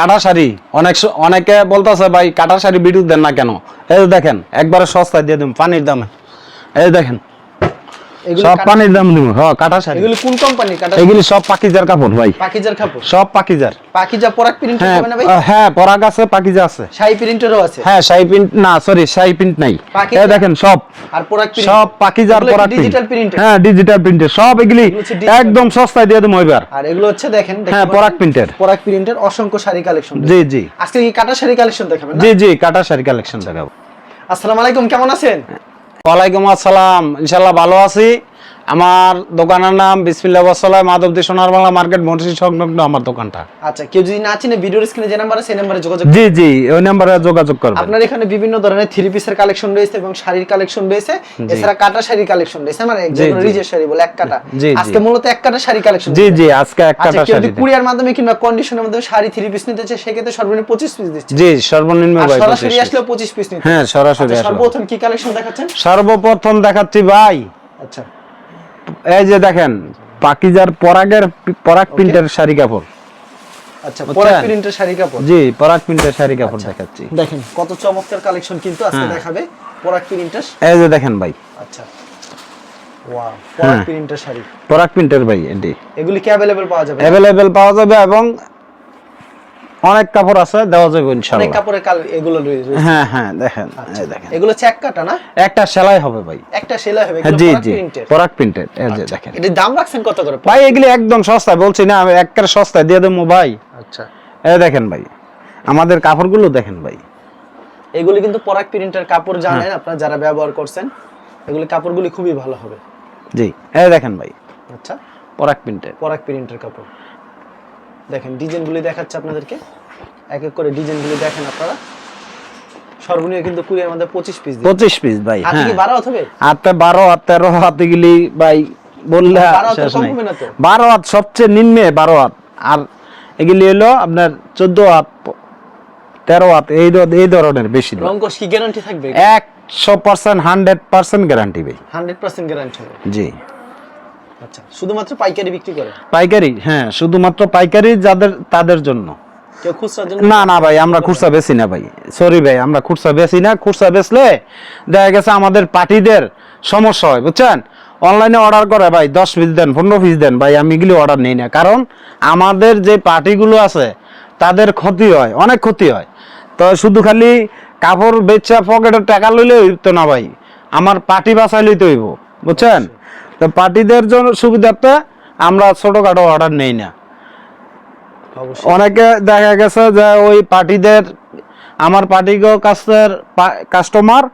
কাটা শাড়ি। অনেক অনেকে বলতেছে, ভাই, কাটা শাড়ি বিদ্যুৎ দেন না কেন? এই দেখেন, একবারে সস্তায় দিয়ে দিন পানির দামে। এই দেখেন সব পানির দাম দিব। হ্যাঁ কাটা শাড়ি। এগুলো কোন কোম্পানি কাটা এগুলি সব পাকিজার কাপড় ভাই। পাকিজার কাপড়? সব পাকিজার। পাকিজা পরাগ প্রিন্ট হ্যাঁ হবে না ভাই? হ্যাঁ পরাগ আছে পাকিজা আছে। শাড়ি প্রিন্টেরও আছে? হ্যাঁ শাই প্রিন্ট না সরি শাই প্রিন্ট নাই। এই দেখেন সব। আর পরাগ প্রিন্ট সব পাকিজার পরাগ ডিজিটাল প্রিন্ট হ্যাঁ ডিজিটাল সব এগুলি একদম সস্তায় দিয়ে দেবো এবার। আর এগুলো হচ্ছে দেখেন হ্যাঁ, পরাগ প্রিন্টের। পরাগ প্রিন্টের অসংখ্য শাড়ি কালেকশন জি জি। আজকে কি কাটা শাড়ি কালেকশন দেখাবেন জি জি কাটা শাড়ি কালেকশন দেখাবো। আসসালামু আলাইকুম কেমন আছেন? ওয়ালাইকুম আসসালাম। ইনশাল্লাহ ভালো আছি। আমার দোকানের নাম বিসমিল্লাহ ওয়াসাল্লাম মাধবদী সোনার বাংলা মার্কেট মনসি সংলগ্ন আমার দোকানটা। আচ্ছা কেউ যদি না চিনে ভিডিওর স্ক্রিনে যে নাম্বার আছে সেই নাম্বারে যোগাযোগ জি জি ওই নাম্বারে যোগাযোগ করবেন। আপনার এখানে বিভিন্ন ধরনের থ্রি পিসের কালেকশন রয়েছে এবং শাড়ির কালেকশন রয়েছে। এছাড়া কাটা শাড়ি কালেকশন রয়েছে মানে রিজের শাড়ি বলে এক কাটা। আজকে মূলত এক কাটা শাড়ি কালেকশন জি জি আজকে এক আচ্ছা কাটা কেউ যদি কুরিয়ার মাধ্যমে কিংবা কন্ডিশনের মাধ্যমে শাড়ি থ্রি পিস নিতে চায় সেক্ষেত্রে সর্বনিম্ন পঁচিশ পিস দিচ্ছে। জি সর্বনিম্ন ভাই সরাসরি 25 পিস নিতে হ্যাঁ সরাসরি আচ্ছা, আসলো সর্বপ্রথম কি কালেকশন দেখাচ্ছেন? সর্বপ্রথম দেখাচ্ছি ভাই। আচ্ছা। এই যে দেখেন পাকিজার পরাগের পরাগ প্রিন্টের শাড়ি কাপড়। আচ্ছা পরাগ প্রিন্টের শাড়ি কাপড়? জি পরাগ প্রিন্টের শাড়ি কাপড় দেখাচ্ছি। দেখেন কত চমৎকার কালেকশন কিন্তু আজকে হ্যাঁ। দেখাবে পরাগ প্রিন্টের। এই যে দেখেন ভাই। আচ্ছা। ওয়াও পরাগ হ্যাঁ। প্রিন্টের শাড়ি। পরাগ প্রিন্টের ভাই এন্ডি এগুলি কি অ্যাভেলেবল পাওয়া যাবে? অ্যাভেলেবেল পাওয়া যাবে এবং অনেক কাপড় আছে দেওয়া যাবে ইনশাআল্লাহ। অনেক কাপড়ের কাল এগুলো রয়েছে। হ্যাঁ হ্যাঁ দেখেন আচ্ছা এই দেখেন। এগুলো এক কাটা না? একটা সেলাই হবে ভাই। একটা সেলাই হবে হ্যাঁ, এগুলো জি পরাগ জি প্রিন্টের প্রিন্টেড এই যে দেখেন। এটার দাম রাখছেন কত করে? ভাই এগুলি একদম সস্তা বলছি না আমি একের সস্তায় দিয়ে দেবো ভাই। আচ্ছা। এই দেখেন ভাই আমাদের কাপড়গুলো দেখেন ভাই। এগুলি কিন্তু পরাগ প্রিন্টের কাপড় হ্যাঁ। জানেন আপনারা যারা ব্যবহার করছেন এগুলি কাপড়গুলি খুবই ভালো হবে। জি এই দেখেন ভাই। আচ্ছা। পরাগ প্রিন্টেড পরাগ প্রিন্টের কাপড়। দেখেন ডিজাইনগুলি দেখাচ্ছে আপনাদেরকে। এক এক করে ডিজাইনগুলি দেখেন আপনারা। সর্বনিম্ন কিন্তু কুড়ির মধ্যে পিস পঁচিশ পিস ভাই হ্যাঁ। হবে? হাতে বারো হাত তেরো হাতে গেলি ভাই বললে শেষ নাই। হাত সবচেয়ে নিম্নে বারো হাত। আর এগুলি হলো আপনার চোদ্দ হাত প- তেরো হাত এই এই ধরনের বেশি। রঙ্কশ কি গ্যারান্টি থাকবে? একশো পার্সেন্ট হান্ড্রেড পার্সেন্ট গ্যারান্টি ভাই। হান্ড্রেড পার্সেন্ট গ্যারান্টি জি। আচ্ছা শুধুমাত্র পাইকারি বিক্রি করে? পাইকারি হ্যাঁ শুধুমাত্র পাইকারি যাদের তাদের জন্য। না না ভাই আমরা খুচরা না ভাই। সরি ভাই আমরা খুচরা না। খুচরা বেচলে দেখা গেছে আমাদের পার্টিদের সমস্যা হয় বুঝছেন? অনলাইনে অর্ডার করে ভাই দশ পিস দেন পনেরো পিস দেন ভাই আমি এগুলি অর্ডার নিই না। কারণ আমাদের যে পার্টিগুলো আছে তাদের ক্ষতি হয় অনেক ক্ষতি হয়। তো শুধু খালি কাপড় বেচা পকেটের টাকা লইলে তো না ভাই। আমার পার্টি বাসায় লইতে হইব বুঝছেন? তো পার্টিদের জন্য সুবিধার্থে আমরা ছোটখাটো অর্ডার নেই না। অনেকে দেখা গেছে যে ওই পার্টিদের আমার পার্টিগো কাছের কাস্টমার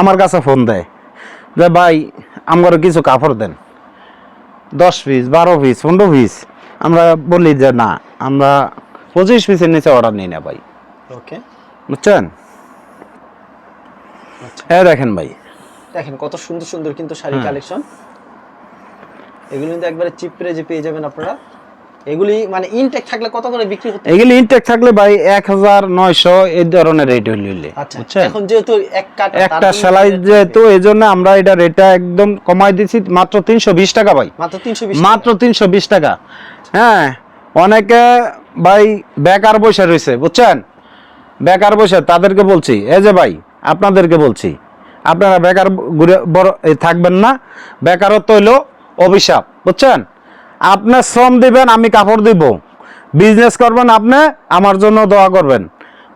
আমার কাছে ফোন দেয় যে ভাই আমার কিছু কাপড় দেন। দশ পিস বারো পিস পনেরো পিস আমরা বলি যে না আমরা পঁচিশ পিসের নিচে অর্ডার নিই না ভাই। ওকে। বুঝছেন। হ্যাঁ দেখেন ভাই। দেখেন কত সুন্দর সুন্দর কিন্তু শাড়ি হ্যাঁ। কালেকশন এগুলো কিন্তু একবারে চিপ প্রাইজে পেয়ে যাবেন আপনারা। এগুলি মানে ইনটেক থাকলে কত করে বিক্রি হতে এগুলি ইনটেক থাকলে ভাই এক হাজার নয়শো এই ধরনের রেট হইলে আচ্ছা বুঝছেন? এখন যেহেতু এক কাটা একটা সেলাই যেহেতু এই জন্য আমরা এটা রেটটা একদম কমাই দিছি মাত্র তিনশো বিশ টাকা ভাই। মাত্র তিনশো বিশ মাত্র তিনশো বিশ টাকা। হ্যাঁ অনেকে ভাই বেকার বসে রয়েছে বুঝছেন? বেকার বসে তাদেরকে বলছি এই যে ভাই আপনাদেরকে বলছি আপনারা বেকার ঘুরে বড় থাকবেন না। বেকারত্ব হইল অভিশাপ, বুঝছেন? আপনি শ্রম দিবেন, আমি কাপড় দিব। বিজনেস করবেন আপনি, আমার জন্য দোয়া করবেন,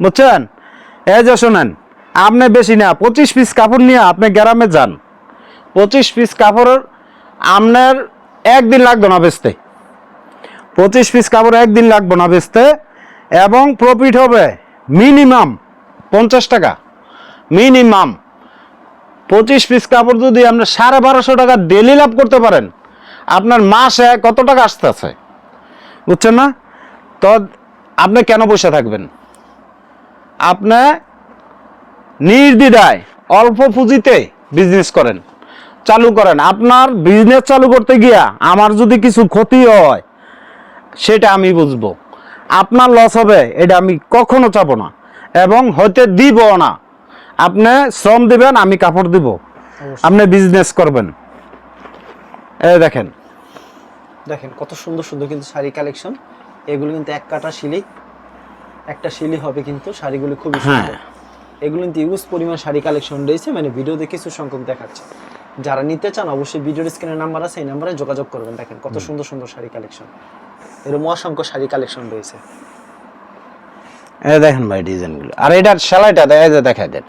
বুঝছেন? এই যে শোনেন, আপনি বেশি না, পঁচিশ পিস কাপড় নিয়ে আপনি গ্রামে যান। পঁচিশ পিস কাপড়ের আপনার একদিন লাগবে না বেচতে। পঁচিশ পিস কাপড় একদিন লাগবে না বেচতে, এবং প্রফিট হবে মিনিমাম পঞ্চাশ টাকা। মিনিমাম পঁচিশ পিস কাপড় যদি আপনি সাড়ে বারোশো টাকা ডেলি লাভ করতে পারেন আপনার মাসে কত টাকা আসতেছে? বুঝছেন না? তো আপনি কেন বসে থাকবেন? আপনি নির্দ্বিধায় অল্প পুঁজিতে বিজনেস করেন, চালু করেন। আপনার বিজনেস চালু করতে গিয়া আমার যদি কিছু ক্ষতি হয়, সেটা আমি বুঝব। আপনার লস হবে, এটা আমি কখনো চাবো না এবং হইতে দিব না। আপনি শ্রম দিবেন, আমি কাপড় দিব। আপনি বিজনেস করবেন। এই দেখেন। দেখেন কত সুন্দর সুন্দর কিন্তু শাড়ি কালেকশন এগুলো কিন্তু এক কাটা শিলি একটা শিলি হবে কিন্তু শাড়িগুলো খুবই হ্যাঁ। সুন্দর এগুলো কিন্তু ইউজ পরিমাণ শাড়ি কালেকশন রয়েছে মানে ভিডিওতে কিছু সংখ্যক দেখাচ্ছে। যারা নিতে চান অবশ্যই ভিডিওর স্ক্রিনের নাম্বার আছে এই নাম্বারে যোগাযোগ করবেন। দেখেন কত সুন্দর সুন্দর শাড়ি কালেকশন এরকম অসংখ্য শাড়ি কালেকশন রয়েছে। এই দেখেন ভাই ডিজাইনগুলো। আর এটার সেলাইটা এই যে দেখা দেন।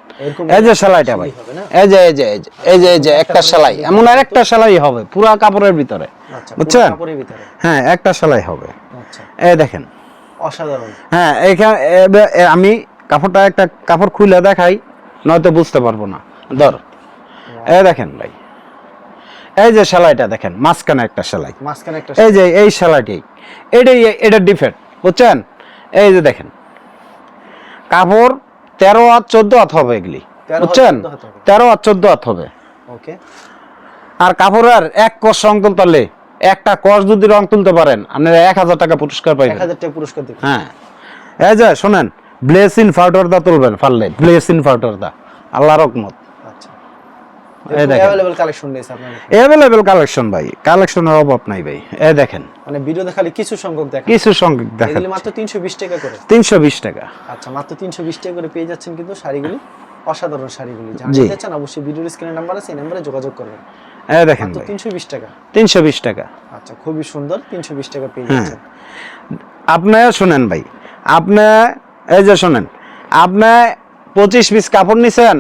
এই যে সেলাইটা ভাই। এই যে এই যে এই যে এই যে একটা সেলাই। এমন আর একটা সেলাই হবে পুরা কাপড়ের ভিতরে। আচ্ছা বুঝছেন? হ্যাঁ একটা সেলাই হবে। আচ্ছা। এই দেখেন। অসাধারণ। হ্যাঁ আমি কাপড়টা একটা কাপড় খুলে দেখাই নয়তো বুঝতে পারব না। ধর। এই দেখেন ভাই। এই যে সেলাইটা দেখেন মাঝখানে একটা সেলাই। মাঝখানে একটা এই যে এই সেলাইটি। এটাই এটা ডিফেক্ট বুঝছেন? এই যে দেখেন। কাপড় তেরো আর চোদ্দ হাত হবে এগুলি। বুঝছেন? 14 হাত তেরো আর চোদ্দ হাত হবে। ওকে। আর কাপড়ের এক কষ রং তুলতে একটা কষ যদি রং তুলতে পারেন আপনারা এক হাজার টাকা পুরস্কার পাই পাইবেন টাকা পুরস্কার হ্যাঁ। এই যে শোনেন ব্লেসিন ফাউডার দা তুলবেন পারলে ব্লেসিন ফাউডার দা আল্লাহ রকমত। অ্যাভেলেবল কালেকশন রয়েছে ভাই কালেকশনের অভাব নাই ভাই এই দেখেন। মানে ভিডিও দেখালে কিছু সংখ্যক দেখা কিছু সংখ্যক দেখা মাত্র তিনশো বিশ টাকা করে। তিনশো বিশ টাকা। আচ্ছা মাত্র টাকা করে পেয়ে যাচ্ছেন কিন্তু শাড়িগুলি অসাধারণ শাড়িগুলি। যারা জি। নিতে চান অবশ্যই ভিডিওর স্ক্রিনের নাম্বার আছে এই নাম্বারে যোগাযোগ করবেন। এই দেখেন টাকা। তিনশো বিশ টাকা। আচ্ছা খুবই সুন্দর তিনশো বিশ টাকা পেয়ে হ্যাঁ। যাচ্ছেন। আপনি শুনেন ভাই আপনি এই যে শুনেন আপনি পঁচিশ পিস কাপড় নিছেন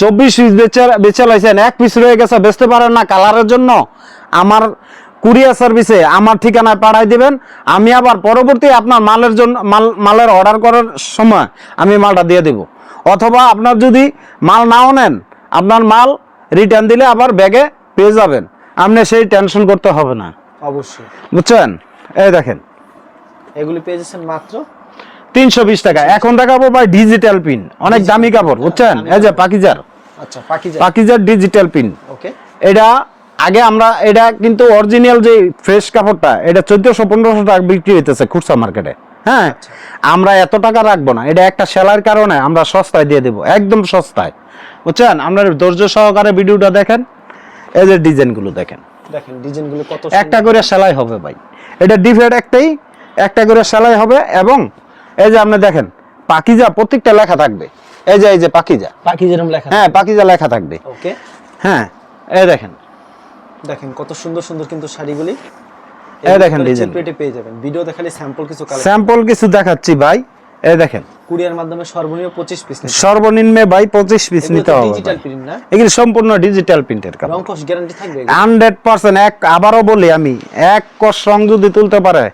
চব্বিশ পিস বেচে বেচে লাইছেন। এক পিস রয়ে গেছে বেচতে পারেন না কালারের জন্য। আমার কুরিয়ার সার্ভিসে আমার ঠিকানায় পাঠাই দিবেন। আমি আবার পরবর্তী আপনার মালের জন্য মাল মালের অর্ডার করার সময় আমি মালটা দিয়ে দেব। অথবা আপনার যদি মাল নাও নেন আপনার মাল রিটার্ন দিলে আবার ব্যাগে পেয়ে যাবেন। আপনি সেই টেনশন করতে হবে না। অবশ্যই। বুঝছেন? এই দেখেন। এগুলি পেয়ে যাচ্ছেন মাত্র? তিনশো বিশ টাকা। এখন দেখাবো ভাই ডিজিটাল পিন অনেক দামি কাপড় বুঝছেন? এই যে পাকিজার। আচ্ছা পাখি পাকিজার ডিজিটাল পিন ওকে এটা আগে আমরা এটা কিন্তু অরিজিনাল যে ফ্রেশ কাপড়টা এটা চোদ্দশো পনেরোশো টাকা বিক্রি হইতেছে খুচরা মার্কেটে হ্যাঁ? আমরা এত টাকা রাখব না। এটা একটা সেলার কারণে আমরা সস্তায় দিয়ে দেবো একদম সস্তায়। বুঝছেন? আপনার ধৈর্য সহকারে ভিডিওটা দেখেন এই যে ডিজাইনগুলো দেখেন। দেখেন ডিজাইনগুলো কত একটা করে সেলাই হবে ভাই। এটা ডিফেক্ট একটাই একটা করে সেলাই হবে এবং এই যে আপনি দেখেন পাকিজা প্রত্যেকটা লেখা থাকবে। এই যে এই যে পাকিজা। যেরকম লেখা হ্যাঁ পাকিজা লেখা থাকবে। ওকে। হ্যাঁ এই দেখেন। দেখেন কত সুন্দর সুন্দর কিন্তু শাড়িগুলি। এই দেখেন ডিজাইন পেটে পেয়ে যাবেন। স্যাম্পল কিছু স্যাম্পল কিছু দেখাচ্ছি ভাই। এই দেখেন। কুরিয়ার মাধ্যমে সর্বনিম্ন পঁচিশ পিস সর্বনিম্নে ভাই পঁচিশ পিস নিতে হবে ডিজিটাল প্রিন্ট না? এগুলি সম্পূর্ণ ডিজিটাল প্রিন্টের কাপড়। রংকশ গ্যারান্টি থাকবে হান্ড্রেড পার্সেন্ট এক আবারও বলি আমি এক কষ রং যদি তুলতে পারে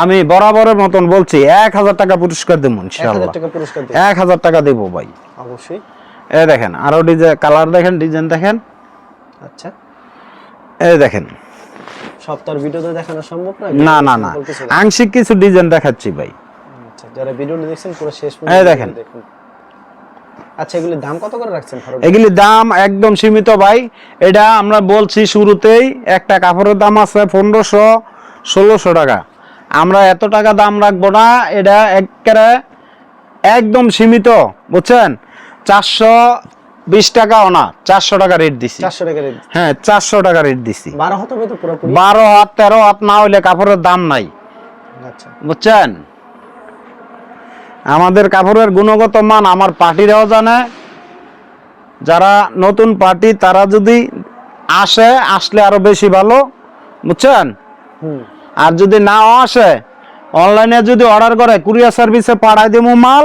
আমি বরাবরের মতন বলছি এক হাজার টাকা পুরস্কার দেবো এক ইনশাল্লাহ হাজার টাকা এক হাজার টাকা দেবো ভাই। অবশ্যই। এই দেখেন আরও ডিজাইন কালার দেখেন ডিজাইন দেখেন। আচ্ছা। এই দেখেন। তো ভিডিওতে দেখানো সম্ভব না না না। আংশিক কিছু ডিজাইন দেখাচ্ছি ভাই। আচ্ছা যারা ভিডিওটা দেখছেন পুরো শেষ এই দেখেন। আচ্ছা এগুলির দাম কত করে রাখছেন ফারুক এগুলি দাম একদম সীমিত ভাই। এটা আমরা বলছি শুরুতেই একটা কাপড়ের দাম আছে পনেরোশো ষোলোশো টাকা। আমরা এত টাকা দাম রাখব না এটা একেবারে একদম সীমিত বুঝছেন? চারশো বিশ টাকাও না চারশো টাকা রেট দিছি। চারশো টাকা রেট হ্যাঁ চারশো টাকা রেট দিছি। বারো হতে হবে তো পুরোপুরি। বারো হাত তেরো হাত না হইলে কাপড়ের দাম নাই। আচ্ছা। বুঝছেন? আমাদের কাপড়ের গুণগত মান আমার পার্টিরাও জানে। যারা নতুন পার্টি তারা যদি আসে আসলে আরও বেশি ভালো বুঝছেন? হুম। আর যদি নাও আসে অনলাইনে যদি অর্ডার করে কুরিয়ার সার্ভিসে পাঠাই দেবো মাল।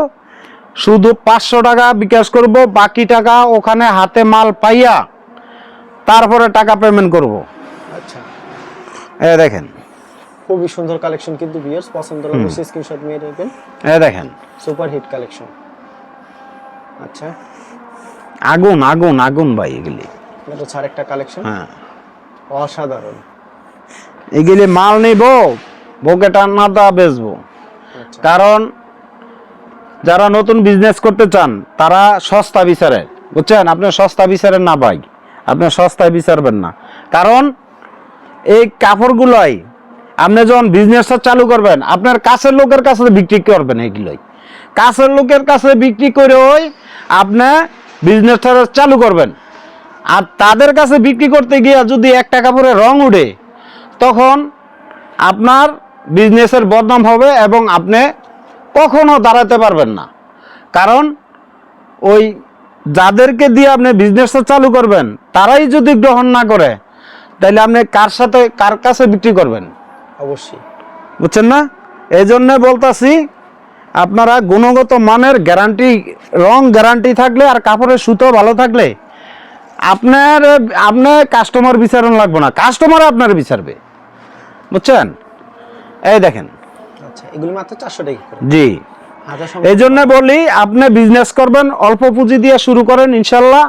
শুধু পাঁচশো টাকা বিকাশ করব বাকি টাকা ওখানে হাতে মাল পাইয়া তারপরে টাকা পেমেন্ট করব। আচ্ছা। এ দেখেন। খুবই সুন্দর কালেকশন কিন্তু ভিউয়ার্স পছন্দ লাগলে স্ক্রিনশট নিয়ে রাখবেন এ দেখেন। সুপার হিট কালেকশন আচ্ছা। আগুন আগুন আগুন ভাই এগুলি। এটা ছাড় একটা কালেকশন হ্যাঁ। অসাধারণ। এগুলি মাল নিব বকে টান্না দা বেচবো। আচ্ছা। কারণ যারা নতুন বিজনেস করতে চান তারা সস্তা বিচারে। বুঝছেন? আপনি সস্তা বিচারেন না ভাই। আপনি সস্তায় বিচারবেন না। কারণ এই কাপড়গুলোই আপনি যখন বিজনেসটা চালু করবেন আপনার কাছের লোকের কাছে বিক্রি করবেন এগুলোই। কাছের লোকের কাছে বিক্রি করে ওই আপনি বিজনেসটা চালু করবেন। আর তাদের কাছে বিক্রি করতে গিয়ে যদি একটা কাপড়ে রং উঠে তখন আপনার বিজনেসের বদনাম হবে এবং আপনি কখনো দাঁড়াতে পারবেন না। কারণ ওই যাদেরকে দিয়ে আপনি বিজনেসটা চালু করবেন তারাই যদি গ্রহণ না করে তাহলে আপনি কার সাথে কার কাছে বিক্রি করবেন? অবশ্যই। বুঝছেন না? এই জন্যে বলতাছি আপনারা গুণগত মানের গ্যারান্টি রং গ্যারান্টি থাকলে আর কাপড়ের সুতো ভালো থাকলে আপনার আপনি কাস্টমার বিচারণ লাগবে না। কাস্টমার আপনার বিচারবে। বুঝছেন? এই দেখেন। আচ্ছা এগুলি মাত্র চারশো টাকা জি। এই জন্য বলি আপনি বিজনেস করবেন অল্প পুঁজি দিয়ে শুরু করেন ইনশাল্লাহ।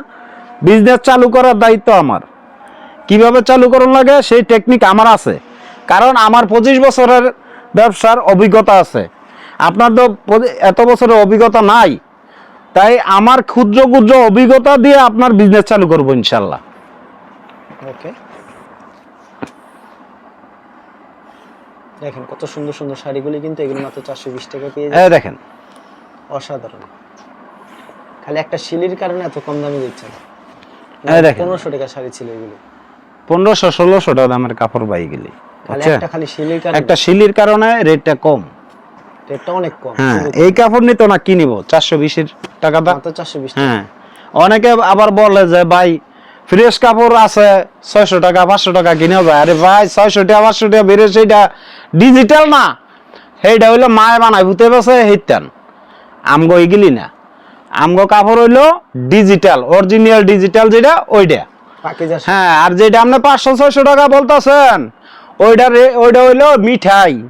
বিজনেস চালু করার দায়িত্ব আমার। কীভাবে চালু করুন লাগে সেই টেকনিক আমার আছে। কারণ আমার পঁচিশ বছরের ব্যবসার অভিজ্ঞতা আছে। আপনার তো এত বছরের অভিজ্ঞতা নাই। তাই আমার ক্ষুদ্র ক্ষুদ্র অভিজ্ঞতা দিয়ে আপনার বিজনেস চালু করব ইনশাল্লাহ। ওকে দেখেন কত সুন্দর সুন্দর শাড়িগুলি কিন্তু এগুলো মাত্র চারশো বিশ টাকা পেয়ে যাচ্ছে। দেখেন। অসাধারণ। খালি একটা শিলির কারণে এত কম দামে দিচ্ছেন পনেরোশো টাকা শাড়ি ছিল এগুলি। পনেরোশো ষোলোশো টাকা দামের কাপড় পাই গেলি একটা খালি শিলির কারণে। একটা শিলির কারণে রেটটা কম। রেটটা অনেক কম। হ্যাঁ এই কাপড় নিত না কি নিব চারশো বিশের টাকা দাম চারশো বিশ হ্যাঁ। অনেকে আবার বলে যে ভাই ফ্রেশ কাপড় আছে ছয়শো টাকা পাঁচশো টাকা কিনে যায়। আরে ভাই ছয়শো টাকা পাঁচশো টাকা বেড়ে সেইটা ডিজিটাল না। সেইটা হইল মায়ে বানাই ভূতে বসে হেইতান আমগো এগুলি না। আমগো কাপড় হইল ডিজিটাল অরিজিনাল ডিজিটাল যেটা ওইটা। হ্যাঁ আর যেটা আপনি পাঁচশো ছয়শো টাকা বলতেছেন ওইটা রে- ওইটা হইল মিঠাই।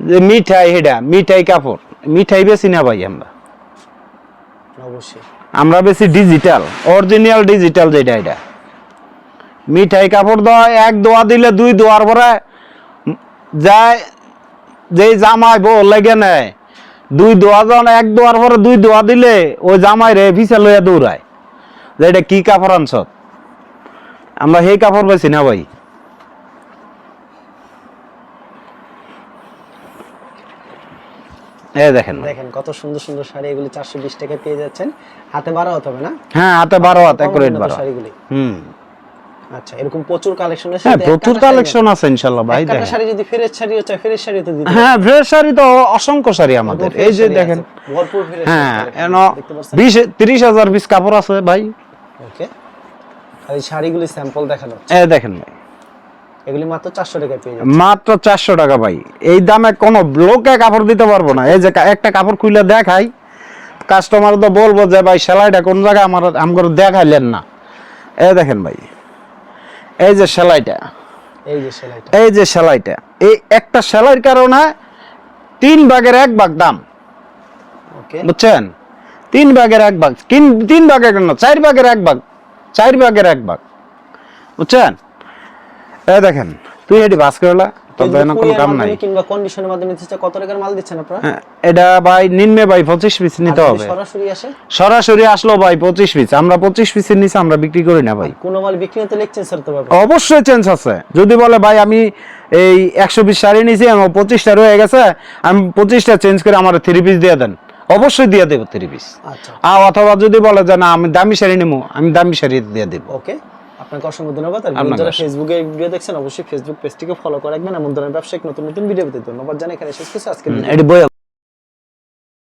যে মিঠাই সেটা মিঠাই কাপড়। মিঠাই বেশি না ভাই আমরা। অবশ্যই। আমরা বেশি ডিজিটাল অরিজিনাল ডিজিটাল যেটা এটা। মিঠাই কাপড় দেওয়া, এক দোয়া দিলে দুই দোয়ার পরে যায়, যেই জামাই বউ লেগে নেয়, দুই দোয়া যখন এক দোয়ার পরে দুই দোয়া দিলে ওই জামাই রে ভিসা লইয়া দৌড়ায়। যে এটা কি কাপড় আনছ? আমরা সেই কাপড় বেছি না ভাই। এই দেখেন দেখেন কত সুন্দর সুন্দর শাড়ি এগুলি চারশো বিশ টাকা পেয়ে যাচ্ছেন। হাতে বারো হতে হবে না? হ্যাঁ হাতে বারো হাত একুরেট শাড়িগুলি। হুম। আচ্ছা এরকম প্রচুর কালেকশন আছে হ্যাঁ প্রচুর কালেকশন আছে ইনশাল্লাহ ভাই দেখেন। শাড়ি যদি ফেরেশ শাড়িও চাই ফেরেশ তো দিতে হ্যাঁ ফ্রেশ শাড়ি তো অসংখ্য শাড়ি আমাদের। এই যে দেখেন। ভরপুর ফ্রেশ হ্যাঁ এন দেখতে পাচ্ছেন? বিশ তিরিশ হাজার পিস কাপড় আছে ভাই। ওকে। আর এই শাড়িগুলি স্যাম্পল দেখানো হচ্ছে। দেখেন ভাই। এগুলি মাত্র চারশো টাকায় পেয়ে যাবেন মাত্র চারশো টাকা ভাই। এই দামে কোনো লোকে কাপড় দিতে পারব না। এই যে একটা কাপড় খুলে দেখাই কাস্টমার তো বলব যে ভাই সেলাইটা কোন জায়গায় আমার আমার দেখাইলেন না? এই দেখেন ভাই এই যে সেলাইটা। এই যে সেলাইটা। এই যে সেলাইটা। এই একটা সেলাইয়ের কারণে তিন ভাগের এক ভাগ দাম। ওকে বুঝছেন? তিন ভাগের এক ভাগ। তিন তিন ভাগের কেন? চার ভাগের এক ভাগ। চার ভাগের এক ভাগ। বুঝছেন? দেখেন তুই এটি বাস করলা তোর কোনো কাম নাই। কিংবা কন্ডিশনের মাধ্যমে নিতে কত টাকার মাল দিচ্ছেন আপনারা? হ্যাঁ, এটা ভাই নিম্নে ভাই পঁচিশ পিস নিতে যদি হবে। সরাসরি আসে? সরাসরি আসলো ভাই পঁচিশ পিস আমরা পঁচিশ পিসের নিচে আমরা বিক্রি করি না ভাই। কোনো মাল বিক্রি হতে লিখছেন স্যার তো পারবে অবশ্যই চেঞ্জ আছে। যদি বলে ভাই আমি এই একশো পিস শাড়ি নিয়েছি আমার পঁচিশটা রয়ে গেছে আমি পঁচিশটা চেঞ্জ করে আমার থ্রি পিস দিয়ে দেন। অবশ্যই দিয়ে দেবো থ্রি পিস আচ্ছা। আর অথবা যদি বলে যে না আমি দামি শাড়ি নেব আমি দামি শাড়ি দিয়ে দেবো। ওকে আপনাকে অসংখ্য ধন্যবাদ। আর যারা। ফেসবুকে ভিডিও দেখছেন অবশ্যই ফেসবুক পেজটিকে ফলো করে রাখবেন। এমন ধরনের ব্যবসায়িক নতুন নতুন ভিডিও পেতে ধন্যবাদ জানাই। এখানে শেষ করছি। আজকে